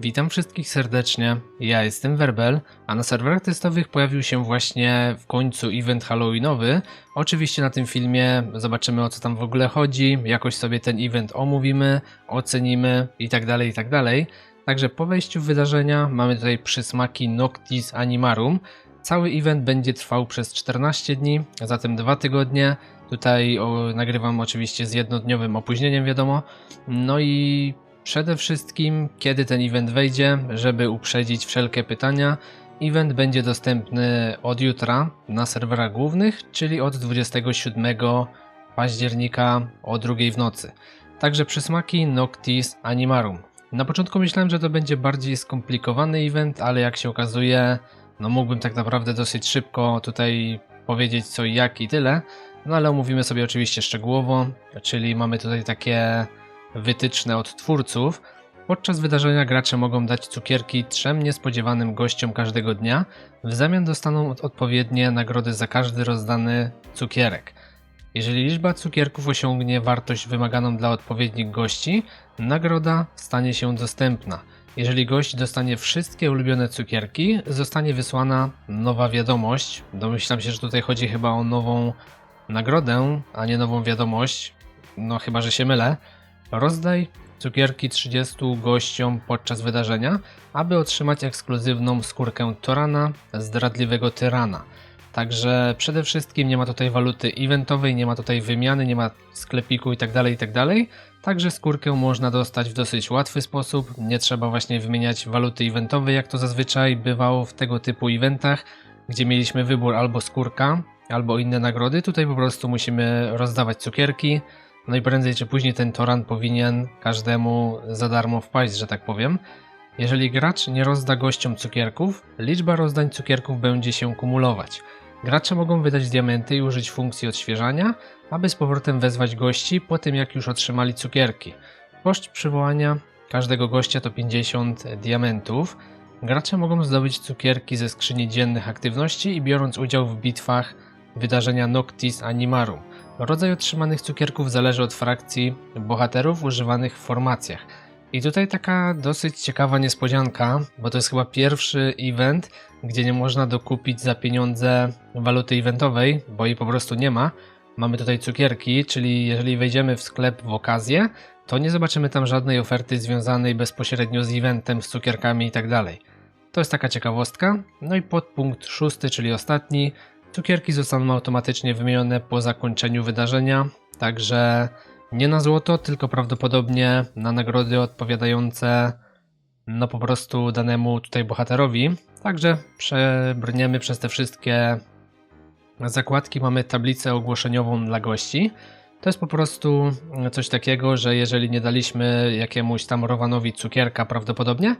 Witam wszystkich serdecznie. Ja jestem Werbel, a na serwerach testowych pojawił się właśnie w końcu event Halloweenowy. Oczywiście na tym filmie zobaczymy o co tam w ogóle chodzi, jakoś sobie ten event omówimy, ocenimy i tak dalej, i tak. Także po wejściu w wydarzenia mamy tutaj przysmaki Noctis Animarum. Cały event będzie trwał przez 14 dni, zatem 2 tygodnie. Tutaj nagrywam oczywiście z jednodniowym opóźnieniem, wiadomo. No i przede wszystkim, kiedy ten event wejdzie, żeby uprzedzić wszelkie pytania. Event będzie dostępny od jutra na serwerach głównych, czyli od 27 października o drugiej w nocy. Także przysmaki Noctis Animarum. Na początku myślałem, że to będzie bardziej skomplikowany event, ale jak się okazuje, no mógłbym tak naprawdę dosyć szybko tutaj powiedzieć co i jak i tyle. No ale omówimy sobie oczywiście szczegółowo, czyli mamy tutaj takie wytyczne od twórców. Podczas wydarzenia gracze mogą dać cukierki trzem niespodziewanym gościom każdego dnia. W zamian dostaną od- odpowiednie nagrody za każdy rozdany cukierek. Jeżeli liczba cukierków osiągnie wartość wymaganą dla odpowiednich gości, nagroda stanie się dostępna. Jeżeli gość dostanie wszystkie ulubione cukierki, zostanie wysłana nowa wiadomość. Domyślam się, że tutaj chodzi chyba o nową nagrodę, a nie nową wiadomość. No chyba, że się mylę. Rozdaj cukierki 30 gościom podczas wydarzenia, aby otrzymać ekskluzywną skórkę Torana, zdradliwego tyrana. Także przede wszystkim nie ma tutaj waluty eventowej, nie ma tutaj wymiany, nie ma sklepiku itd. itd. Także skórkę można dostać w dosyć łatwy sposób. Nie trzeba właśnie wymieniać waluty eventowej, jak to zazwyczaj bywało w tego typu eventach, gdzie mieliśmy wybór albo skórka, albo inne nagrody. Tutaj po prostu musimy rozdawać cukierki. No i prędzej czy później ten toran powinien każdemu za darmo wpaść, że tak powiem. Jeżeli gracz nie rozda gościom cukierków, liczba rozdań cukierków będzie się kumulować. Gracze mogą wydać diamenty i użyć funkcji odświeżania, aby z powrotem wezwać gości po tym jak już otrzymali cukierki. Koszt przywołania każdego gościa to 50 diamentów. Gracze mogą zdobyć cukierki ze skrzyni dziennych aktywności i biorąc udział w bitwach wydarzenia Noctis Animarum. Rodzaj otrzymanych cukierków zależy od frakcji bohaterów używanych w formacjach. I tutaj taka dosyć ciekawa niespodzianka, bo to jest chyba pierwszy event, gdzie nie można dokupić za pieniądze waluty eventowej, bo jej po prostu nie ma. Mamy tutaj cukierki, czyli jeżeli wejdziemy w sklep w okazję, to nie zobaczymy tam żadnej oferty związanej bezpośrednio z eventem, z cukierkami i tak. To jest taka ciekawostka. No i podpunkt szósty, czyli ostatni. Cukierki zostaną automatycznie wymienione po zakończeniu wydarzenia, także nie na złoto, tylko prawdopodobnie na nagrody odpowiadające no po prostu danemu tutaj bohaterowi. Także przebrniemy przez te wszystkie zakładki. Mamy tablicę ogłoszeniową dla gości. To jest po prostu coś takiego, że jeżeli nie daliśmy jakiemuś tam Rowanowi cukierka prawdopodobnie y,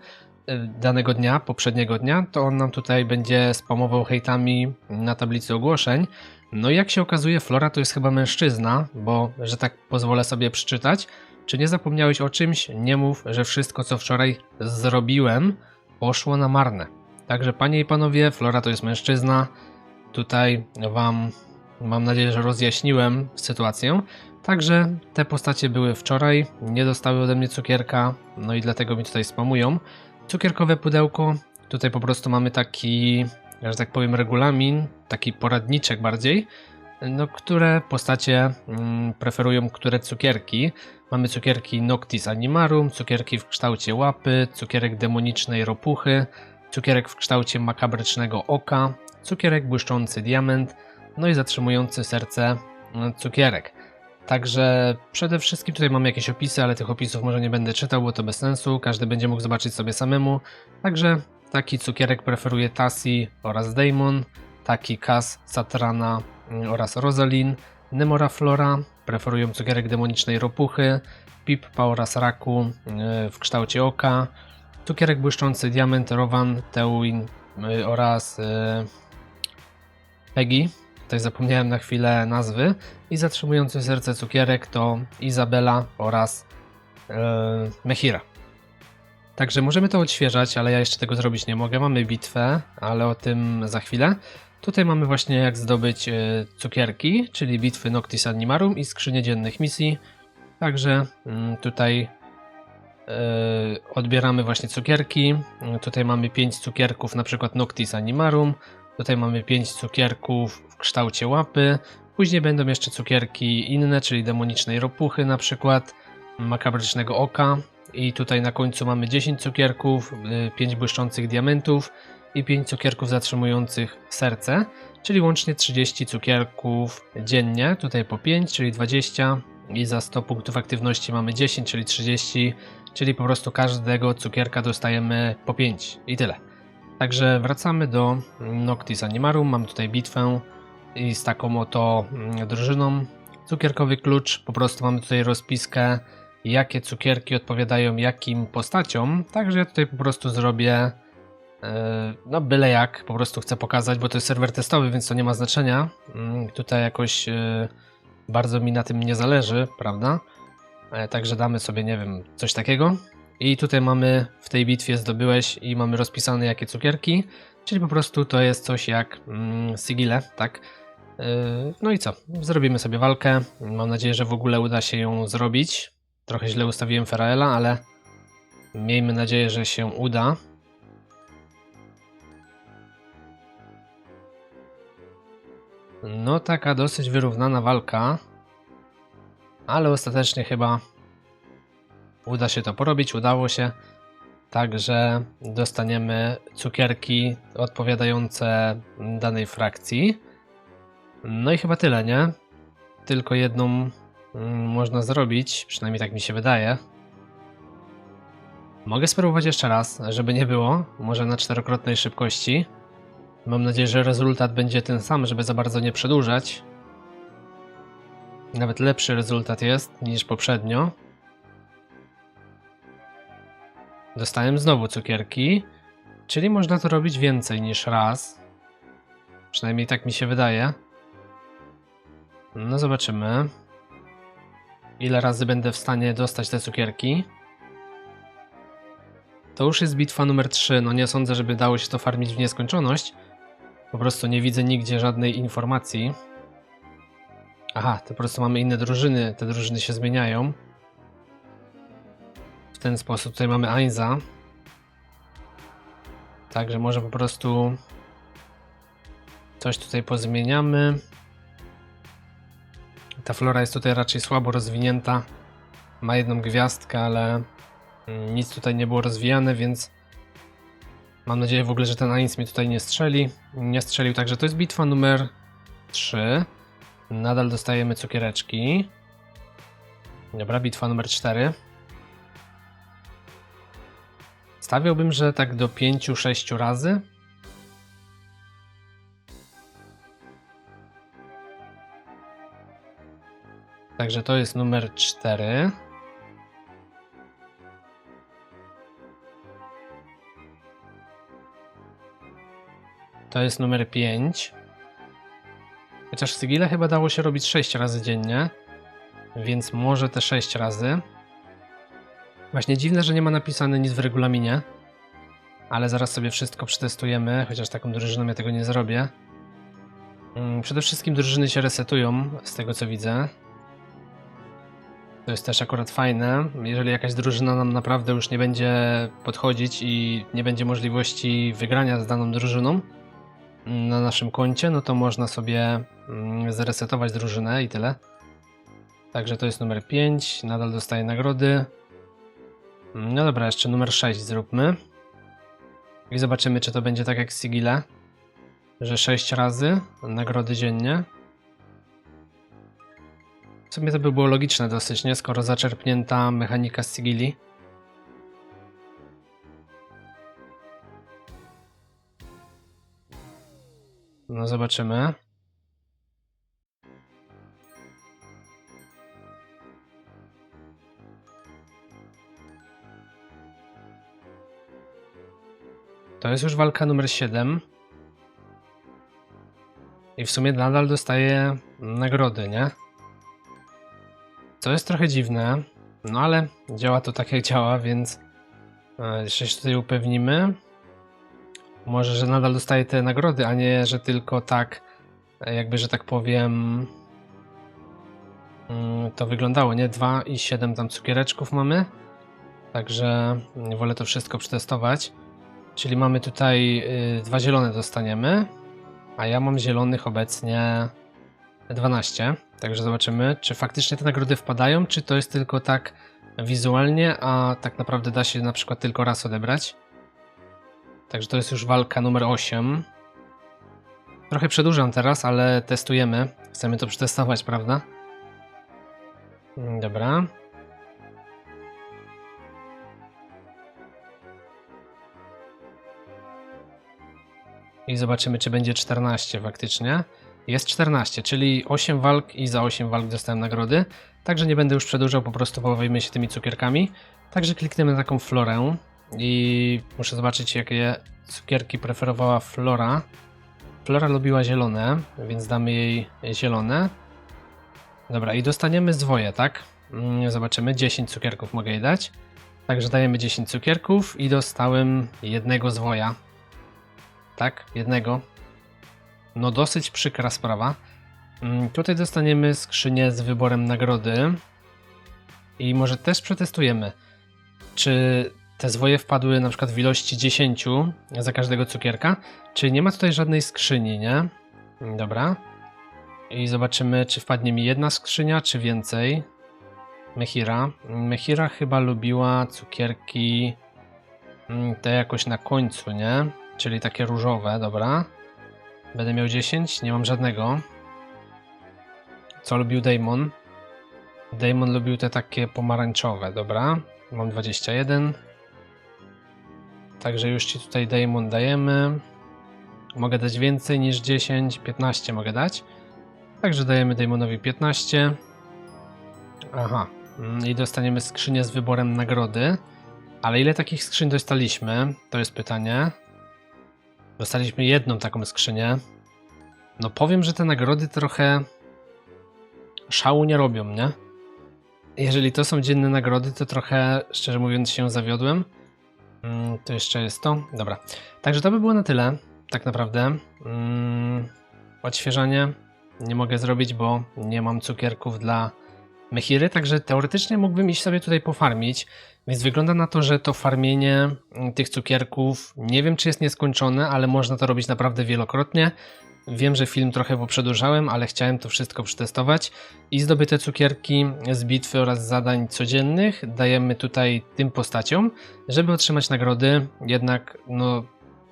danego dnia, poprzedniego dnia, to on nam tutaj będzie spamował hejtami na tablicy ogłoszeń. No i jak się okazuje, Flora to jest chyba mężczyzna, bo że tak pozwolę sobie przeczytać. Czy nie zapomniałeś o czymś? Nie mów, że wszystko co wczoraj zrobiłem poszło na marne. Także panie i panowie, Flora to jest mężczyzna. Tutaj wam mam nadzieję, że rozjaśniłem sytuację. Także te postacie były wczoraj, nie dostały ode mnie cukierka, no i dlatego mi tutaj spamują. Cukierkowe pudełko, tutaj po prostu mamy taki, że tak powiem, regulamin, taki poradniczek bardziej, no, które postacie mm, preferują które cukierki. Mamy cukierki Noctis Animarum, cukierki w kształcie łapy, cukierek demonicznej ropuchy, cukierek w kształcie makabrycznego oka, cukierek błyszczący diament, no i zatrzymujący serce mm, cukierek. Także przede wszystkim tutaj mamy jakieś opisy, ale tych opisów może nie będę czytał, bo to bez sensu. Każdy będzie mógł zobaczyć sobie samemu. Także taki cukierek preferuje Tassi oraz Daemon, taki Kas, Satrana mm, oraz Rosalin. Nemora Flora preferują cukierek demonicznej ropuchy, Pippa oraz Raku yy, w kształcie oka, cukierek błyszczący diament, Rowan, Teuin yy, oraz Peggy. Tutaj zapomniałem na chwilę nazwy. I zatrzymujący serce cukierek to Izabela oraz yy, Mehira. Także możemy to odświeżać, ale ja jeszcze tego zrobić nie mogę. Mamy bitwę, ale o tym za chwilę. Tutaj mamy właśnie jak zdobyć y, cukierki, czyli bitwy Noctis Animarum i skrzynię dziennych misji. Także mm, tutaj odbieramy właśnie cukierki. Tutaj mamy 5 cukierków, na przykład Noctis Animarum. Tutaj mamy 5 cukierków w kształcie łapy. Później będą jeszcze cukierki inne, czyli demonicznej ropuchy na przykład, makabrycznego oka. I tutaj na końcu mamy 10 cukierków, 5 błyszczących diamentów i 5 cukierków zatrzymujących serce, czyli łącznie 30 cukierków dziennie. Tutaj po 5, czyli 20 i za 100 punktów aktywności mamy 10, czyli 30, czyli po prostu każdego cukierka dostajemy po 5 i tyle. Także wracamy do Noctis Animarum. Mamy tutaj bitwę i z taką oto mm, drużyną. Cukierkowy klucz, po prostu mamy tutaj rozpiskę, jakie cukierki odpowiadają jakim postaciom. Także ja tutaj po prostu zrobię e, no byle jak, po prostu chcę pokazać, bo to jest serwer testowy, więc to nie ma znaczenia. Mm, Tutaj jakoś e, bardzo mi na tym nie zależy, prawda? E, Także damy sobie, nie wiem, coś takiego. I tutaj mamy w tej bitwie zdobyłeś i mamy rozpisane jakie cukierki, czyli po prostu to jest coś jak mm, sigile, tak? Yy, No i co? Zrobimy sobie walkę. Mam nadzieję, że w ogóle uda się ją zrobić. Trochę źle ustawiłem Feraela, ale miejmy nadzieję, że się uda. No, taka dosyć wyrównana walka, ale ostatecznie chyba uda się to porobić. Udało się. Także dostaniemy cukierki odpowiadające danej frakcji. No i chyba tyle, nie? Tylko jedną mm, można zrobić, przynajmniej tak mi się wydaje. Mogę spróbować jeszcze raz, żeby nie było, może na czterokrotnej szybkości. Mam nadzieję, że rezultat będzie ten sam, żeby za bardzo nie przedłużać. Nawet lepszy rezultat jest niż poprzednio. Dostałem znowu cukierki, czyli można to robić więcej niż raz. Przynajmniej tak mi się wydaje. No zobaczymy. Ile razy będę w stanie dostać te cukierki. To już jest bitwa numer 3. No nie sądzę, żeby dało się to farmić w nieskończoność. Po prostu nie widzę nigdzie żadnej informacji. Aha, to po prostu mamy inne drużyny. Te drużyny się zmieniają. W ten sposób tutaj mamy Ainza. Także może po prostu coś tutaj pozmieniamy. Ta flora jest tutaj raczej słabo rozwinięta. Ma jedną gwiazdkę, ale mm, nic tutaj nie było rozwijane, więc mam nadzieję w ogóle, że ten Ainz mnie tutaj nie strzeli. Nie strzelił, także to jest bitwa numer 3. Nadal dostajemy cukiereczki. Dobra, bitwa numer 4. Stawiałbym, że tak do 5-6 razy. Także to jest numer 4. To jest numer 5. Chociaż w Sigile chyba dało się robić 6 razy dziennie, więc może te 6 razy. Właśnie dziwne, że nie ma napisane nic w regulaminie, ale zaraz sobie wszystko przetestujemy, chociaż taką drużyną ja tego nie zrobię. Mm, Przede wszystkim drużyny się resetują, z tego co widzę. To jest też akurat fajne. Jeżeli jakaś drużyna nam naprawdę już nie będzie podchodzić i nie będzie możliwości wygrania z daną drużyną mm, na naszym koncie, no to można sobie mm, zresetować drużynę i tyle. Także to jest numer 5, nadal dostaje nagrody. No dobra, jeszcze numer 6 zróbmy. I zobaczymy, czy to będzie tak jak Sigile, że 6 razy nagrody dziennie. W sumie to by było logiczne dosyć, nie? Skoro zaczerpnięta mechanika z Sigili. No zobaczymy. To jest już walka numer 7. I w sumie nadal dostaje nagrody, nie? Co jest trochę dziwne, no ale działa to tak jak działa, więc e, jeszcze się tutaj upewnimy. Może, że nadal dostaje te nagrody, a nie, że tylko tak, e, jakby, że tak powiem, mm, to wyglądało, nie? 2 i 7 tam cukiereczków mamy. Także wolę to wszystko przetestować. Czyli mamy tutaj y, dwa zielone dostaniemy, a ja mam zielonych obecnie 12. Także zobaczymy, czy faktycznie te nagrody wpadają, czy to jest tylko tak wizualnie, a tak naprawdę da się na przykład tylko raz odebrać. Także to jest już walka numer 8. Trochę przedłużam teraz, ale testujemy. Chcemy to przetestować, prawda? Mm, Dobra. I zobaczymy, czy będzie 14 faktycznie. Jest 14, czyli 8 walk i za 8 walk dostałem nagrody. Także nie będę już przedłużał, po prostu pobawimy się tymi cukierkami. Także klikniemy na taką florę i muszę zobaczyć, jakie cukierki preferowała Flora. Flora lubiła zielone, więc damy jej zielone. Dobra, i dostaniemy zwoje, tak? Mm, Zobaczymy, 10 cukierków mogę jej dać. Także dajemy 10 cukierków i dostałem jednego zwoja. Tak, jednego. No dosyć przykra sprawa. Mm, Tutaj dostaniemy skrzynię z wyborem nagrody. I może też przetestujemy, czy te zwoje wpadły na przykład w ilości 10 za każdego cukierka, czy nie ma tutaj żadnej skrzyni, nie? Dobra. I zobaczymy, czy wpadnie mi jedna skrzynia, czy więcej. Mechira. Mechira chyba lubiła cukierki mm, te jakoś na końcu, nie? Czyli takie różowe, dobra. Będę miał 10, nie mam żadnego. Co lubił Damon? Damon lubił te takie pomarańczowe, dobra. Mam 21. Także już ci tutaj Damon dajemy. Mogę dać więcej niż 10, 15 mogę dać. Także dajemy Damonowi 15. Aha. Mm, I dostaniemy skrzynię z wyborem nagrody. Ale ile takich skrzyń dostaliśmy? To jest pytanie. Dostaliśmy jedną taką skrzynię. No powiem, że te nagrody trochę szału nie robią, nie? Jeżeli to są dzienne nagrody, to trochę, szczerze mówiąc, się zawiodłem. Mm, to jeszcze jest to. Dobra. Także to by było na tyle, tak naprawdę. Mm, odświeżanie nie mogę zrobić, bo nie mam cukierków dla Mechiry, także teoretycznie mógłbym iść sobie tutaj pofarmić, więc wygląda na to, że to farmienie mm, tych cukierków nie wiem, czy jest nieskończone, ale można to robić naprawdę wielokrotnie. Wiem, że film trochę poprzedłużałem, ale chciałem to wszystko przetestować i zdobyte cukierki z bitwy oraz zadań codziennych dajemy tutaj tym postaciom, żeby otrzymać nagrody. Jednak, no,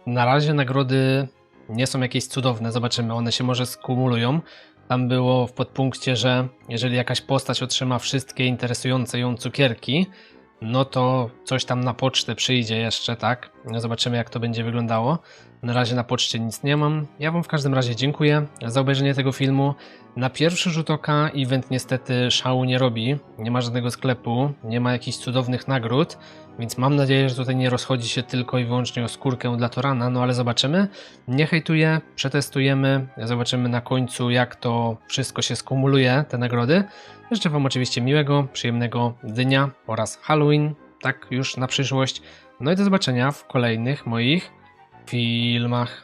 na razie nagrody nie są jakieś cudowne. Zobaczymy, one się może skumulują. Tam było w podpunkcie, że jeżeli jakaś postać otrzyma wszystkie interesujące ją cukierki, no to coś tam na pocztę przyjdzie jeszcze, tak? Zobaczymy, jak to będzie wyglądało. Na razie na poczcie nic nie mam. Ja Wam w każdym razie dziękuję za obejrzenie tego filmu. Na pierwszy rzut oka event niestety szału nie robi. Nie ma żadnego sklepu, nie ma jakichś cudownych nagród, więc mam nadzieję, że tutaj nie rozchodzi się tylko i wyłącznie o skórkę dla Torana, no ale zobaczymy. Nie hejtuję, przetestujemy, zobaczymy na końcu, jak to wszystko się skumuluje, te nagrody. Życzę Wam oczywiście miłego, przyjemnego dnia oraz Halloween, tak już na przyszłość. No i do zobaczenia w kolejnych moich filmach.